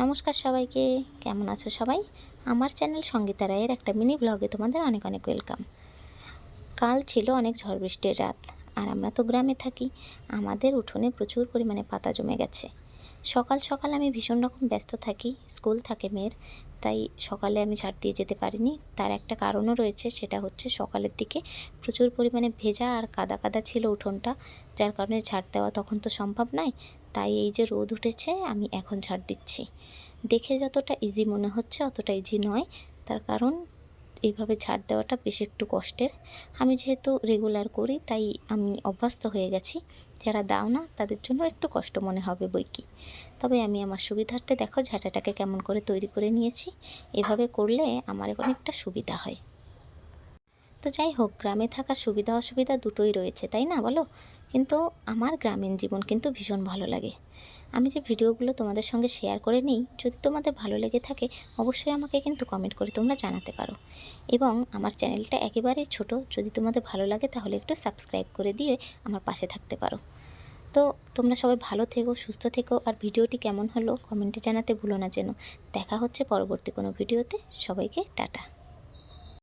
নমস্কার সবাইকে, কেমন আছো সবাই? আমার চ্যানেল সঙ্গীতা রায়ের একটা মিনি ব্লগে তোমাদের অনেক অনেক ওয়েলকাম। কাল ছিল অনেক ঝড় বৃষ্টির রাত, আর আমরা তো গ্রামে থাকি, আমাদের উঠোনে প্রচুর পরিমাণে পাতা জমে গেছে। সকাল সকাল আমি ভীষণ রকম ব্যস্ত থাকি, স্কুল থাকে মেয়ের, তাই সকালে আমি ঝাড় দিয়ে যেতে পারিনি। তার একটা কারণও রয়েছে, সেটা হচ্ছে সকালের দিকে প্রচুর পরিমাণে ভেজা আর কাদা কাদা ছিল উঠোনটা, যার কারণে ঝাড় দেওয়া তখন তো সম্ভব নয়। তাই এই যে রোদ উঠেছে, আমি এখন ঝাড় দিচ্ছি। দেখে যতটা ইজি মনে হচ্ছে, অতটা ইজি নয়। তার কারণ, এইভাবে ঝাড় দেওয়াটা বেশ একটু কষ্টের। আমি যেহেতু রেগুলার করি, তাই আমি অভ্যস্ত হয়ে গেছি। যারা দাও না, তাদের জন্য একটু কষ্ট মনে হবে বই কি। তবে আমি আমার সুবিধার্থে দেখো ঝাঁটাটাকে কেমন করে তৈরি করে নিয়েছি। এভাবে করলে আমার অনেকটা সুবিধা হয়। তো যাই হোক, গ্রামে থাকার সুবিধা অসুবিধা দুটোই রয়েছে, তাই না বলো? কিন্তু আমার গ্রামীণ জীবন কিন্তু ভীষণ ভালো লাগে। আমি যে ভিডিওগুলো তোমাদের সঙ্গে শেয়ার করে নিই, যদি তোমাদের ভালো লেগে থাকে, অবশ্যই আমাকে কিন্তু কমেন্ট করে তোমরা জানাতে পারো। এবং আমার চ্যানেলটা একেবারেই ছোট, যদি তোমাদের ভালো লাগে তাহলে একটু সাবস্ক্রাইব করে দিয়ে আমার পাশে থাকতে পারো। তো তোমরা সবাই ভালো থেকো, সুস্থ থেকো, আর ভিডিওটি কেমন হলো কমেন্টে জানাতে ভুলো না যেন। দেখা হচ্ছে পরবর্তী কোনো ভিডিওতে, সবাইকে টাটা।